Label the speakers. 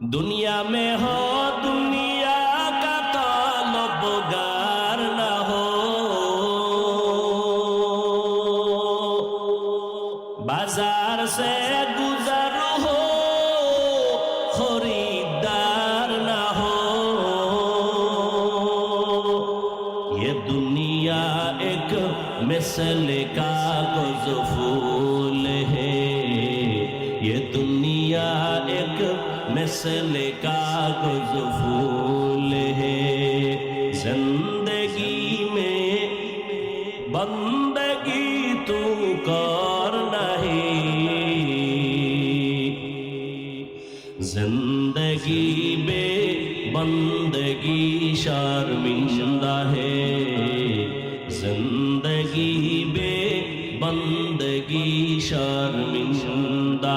Speaker 1: दुनिया में हो, दुनिया का तलबगार न हो। बाज़ार से गुजर हो, खरीदार न हो। ये दुनिया एक मिसल कागज़ फूल है। ये दुनिया एक मिसल कागज़ फूल है। ज़िंदगी में बंदगी तू कर नहीं। ज़िंदगी बे बंदगी शर्मिंदा है। ज़िंदगी बे बंदगी शर्मिंदा